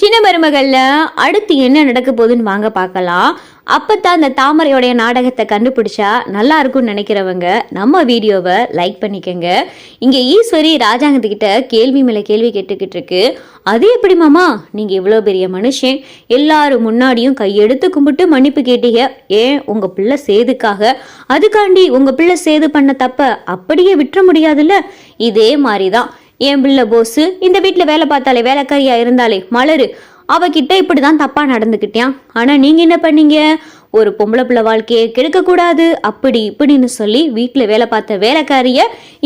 சின்ன மருமகள்ல அடுத்து என்ன நடக்க போகுதுன்னு வாங்க பார்க்கலாம். அப்பதான் அந்த தாமரையோடைய நாடகத்தை கண்டுபிடிச்சா நல்லா இருக்கும்னு நினைக்கிறவங்க நம்ம வீடியோவை லைக் பண்ணிக்கோங்க. இங்க ஈஸ்வரி ராஜாங்கத்துக்கிட்ட கேள்வி மேல கேள்வி கேட்டுக்கிட்டு இருக்கு. அது எப்படி மாமா? நீங்க இவ்வளோ பெரிய மனுஷன். எல்லாரும் முன்னாடியும் கையெடுத்து கும்பிட்டு மன்னிப்பு கேட்டீங்க. ஏன்? உங்க பிள்ளை சேதுக்காக. அதுக்காண்டி உங்க பிள்ளை சேது பண்ண தப்ப அப்படியே விட்டுற முடியாதுல்ல? இதே மாதிரி தான் என் பிள்ளை போஸு இந்த வீட்டில் வேலை பார்த்தாலே வேலைக்காரியா இருந்தாலே மலரு. அவகிட்ட இப்படிதான் தப்பாக நடந்துக்கிட்டியான் ஆனால் நீங்கள் என்ன பண்ணீங்க? ஒரு பொம்பளை பிள்ளை வாழ்க்கையை கெடுக்கக்கூடாது அப்படி இப்படின்னு சொல்லி வீட்டில் வேலை பார்த்த வேலைக்காரிய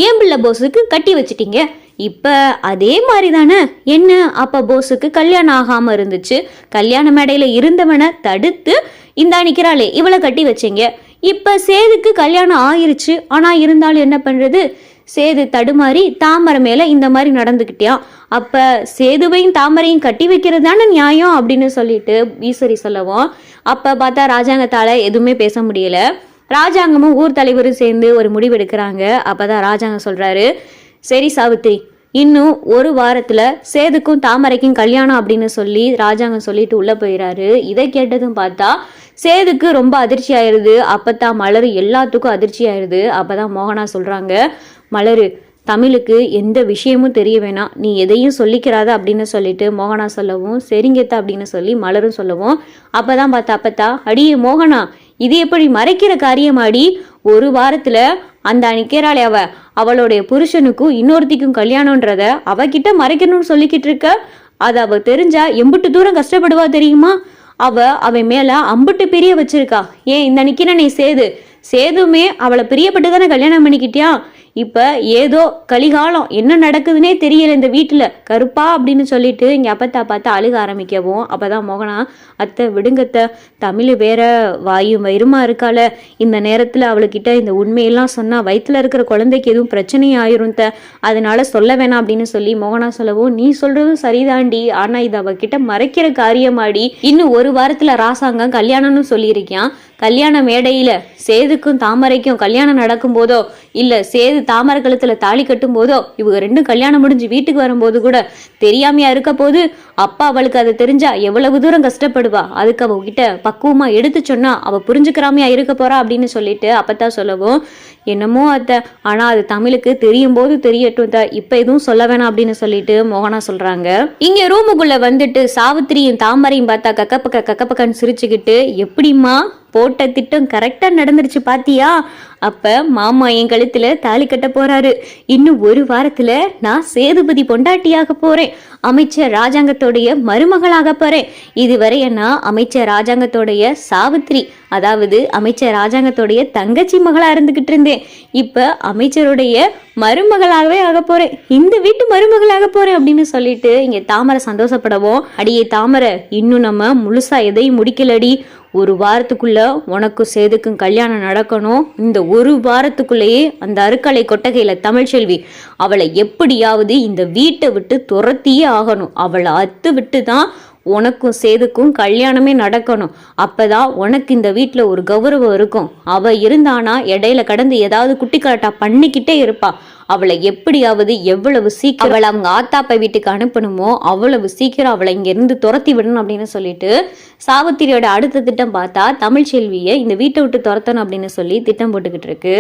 என் பிள்ளை போஸுக்கு கட்டி வச்சிட்டீங்க. இப்போ அதே மாதிரி தானே என்ன? அப்போ போஸுக்கு கல்யாணம் ஆகாமல் இருந்துச்சு. கல்யாண மேடையில் இருந்தவனை தடுத்து இந்தா நிற்கிறாளே இவளை கட்டி வச்சீங்க. இப்போ சேதுக்கு கல்யாணம் ஆயிருச்சு. ஆனால் இருந்தாலும் என்ன பண்ணுறது சேது தடுமாறி தாமரை மேல இந்த மாதிரி நடந்துக்கிட்டியான் அப்ப சேதுவையும் தாமரையும் கட்டி வைக்கிறது தானே நியாயம்? அப்படின்னு சொல்லிட்டு ஈஸ்வரி சொல்லவும் அப்ப பார்த்தா ராஜாங்கத்தால எதுவுமே பேச முடியல. ராஜாங்கமும் ஊர் தலைவரும் சேர்ந்து ஒரு முடிவு எடுக்கிறாங்க. அப்பதான் ராஜாங்கம் சொல்றாரு சரி சாவித்திரி இன்னும் ஒரு வாரத்தில் சேதுக்கும் தாமரைக்கும் கல்யாணம் அப்படின்னு சொல்லி ராஜாங்க சொல்லிட்டு உள்ளே போயிறாரு. இதை கேட்டதும் பார்த்தா சேதுக்கு ரொம்ப அதிர்ச்சி ஆயிடுது அப்பதான் மலர் எல்லாத்துக்கும் அதிர்ச்சி ஆகிருது அப்போ தான் மோகனா சொல்கிறாங்க மலர் தமிழுக்கு எந்த விஷயமும் தெரிய வேணாம். நீ எதையும் சொல்லிக்கிறாத அப்படின்னு சொல்லிட்டு மோகனா சொல்லவும் செரிங்கத்த அப்படின்னு சொல்லி மலரும் சொல்லவும். அப்பதான் பார்த்தா அப்பத்தா அடியே மோகனா இது எப்படி மறைக்கிற காரியமாடி? ஒரு வாரத்துல அந்த நிக்கிறாளே அவ. அவளுடைய புருஷனுக்கும் இன்னொருத்திக்கும் கல்யாணம்ன்றத அவகிட்ட மறைக்கணும்னு சொல்லிக்கிட்டு இருக்க. அது அவ தெரிஞ்சா எம்பிட்டு தூரம் கஷ்டப்படுவா தெரியுமா? அவ அவன் மேல அம்புட்டு பிரிய வச்சிருக்கா. ஏன் இந்த நிக்கிறனே சேது? சேதுமே அவளை பிரியப்பட்டு தானே கல்யாணம் பண்ணிக்கிட்டியா? இப்ப ஏதோ கலிகாலம் என்ன நடக்குதுன்னே தெரியல இந்த வீட்டுல. கருப்பா அப்படின்னு சொல்லிட்டு இங்க அப்பத்தா பார்த்து அழுக ஆரம்பிக்கவும் அப்பதான் மோகனா அத்தை விடுங்கத்த தமிழ் வேற வாயு வயிறுமா இருக்கால இந்த நேரத்துல அவளுக்கிட்ட இந்த உண்மையெல்லாம் சொன்னா வயிற்றுல இருக்கிற குழந்தைக்கு எதுவும் பிரச்சனை ஆயிரும் த. அதனால சொல்ல வேணாம் அப்படின்னு சொல்லி மோகனா சொல்லவும் நீ சொல்றதும் சரிதாண்டி. ஆனா இது அவகிட்ட மறைக்கிற காரியமாடி. இன்னும் ஒரு வாரத்துல ராசாங்கம் கல்யாணம்னு சொல்லியிருக்கான் கல்யாண மேடையில சேதுக்கும் தாமரைக்கும் கல்யாணம் நடக்கும் போதோ இல்ல சேது தாமரை கழுத்துல தாலி கட்டும் போதோ இவங்க ரெண்டும் கல்யாணம் முடிஞ்சு வீட்டுக்கு வரும்போது கூட தெரியாமையா இருக்க போது அப்பா அவளுக்கு அது தெரிஞ்சா எவ்வளவு தூரம் கஷ்டப்படுவா? அதுக்கு அவ கிட்ட பக்குவமா எடுத்து சொன்னா அவ புரிஞ்சுக்கிறாமையா இருக்க போறா அப்படின்னு சொல்லிட்டு அப்பத்தான் சொல்லவும் என்னமோ அத்தை ஆனா அது தமிழுக்கு தெரியும் போது தெரியட்டும் தான் இப்ப எதுவும் சொல்ல வேணாம் அப்படின்னு சொல்லிட்டு மோகனா சொல்றாங்க. இங்க ரூமுக்குள்ள வந்துட்டு சாவித்திரியும் தாமரையும் பார்த்தா கக்கப்பக்க கக்கப்பக்கன்னு சிரிச்சுக்கிட்டு எப்படிம்மா? போட்ட திட்டம் கரெக்டா நடந்துருச்சு பாத்தியா? அப்ப மாமா என் கழுத்துல தாலி கட்ட போறாரு. இன்னும் ஒரு வாரத்துல நான் சேதுபதி பொண்டாட்டியாக போறேன். அமைச்சர் ராஜாங்கத்தோடைய மருமகளாக போறேன் இதுவரை நான் அமைச்சர் ராஜாங்கத்தோடைய சாவித்ரி அதாவது அமைச்சர் ராஜாங்கத்தோடைய தங்கச்சி மகளா இருந்துகிட்டு இருந்தேன் இப்ப அமைச்சருடைய மருமகளாகவே ஆக போறேன் இந்த வீட்டு மருமகளாக போறேன் அப்படின்னு சொல்லிட்டு இங்க தாமரை சந்தோஷப்படவும் அடியே தாமரை இன்னும் நம்ம முழுசா எதையும் முடிக்கலடி. ஒரு வாரத்துக்குள்ள உனக்கும் சேதுக்கும் கல்யாணம் நடக்கணும். இந்த ஒரு வாரத்துக்குள்ளேயே அந்த அருக்கலை கொட்டகையில தமிழ்ச்செல்வி அவளை எப்படியாவது இந்த வீட்டை விட்டு துரத்தியே ஆகணும். அவளை அத்து விட்டு தான் உனக்கும் சேதுக்கும் கல்யாணமே நடக்கணும். அப்பதான் உனக்கு இந்த வீட்டில் ஒரு கௌரவம் இருக்கும். அவ இருந்தானா இடையில கடந்து ஏதாவது குட்டி கலட்டா பண்ணிக்கிட்டே இருப்பா. அவளை எப்படியாவது எவ்வளவு சீக்கிரம் அவளை அவங்க ஆத்தாப்பா வீட்டுக்கு அனுப்பணுமோ அவ்வளவு சீக்கிரம் அவளை இங்கிருந்து துரத்தி விடணும் அப்படின்னு சொல்லிட்டு சாவித்திரியோட அடுத்த திட்டம் பார்த்தா தமிழ்ச்செல்வியை இந்த வீட்டை விட்டு துரத்தணும் அப்படின்னு சொல்லி திட்டம் போட்டுக்கிட்டு இருக்கு.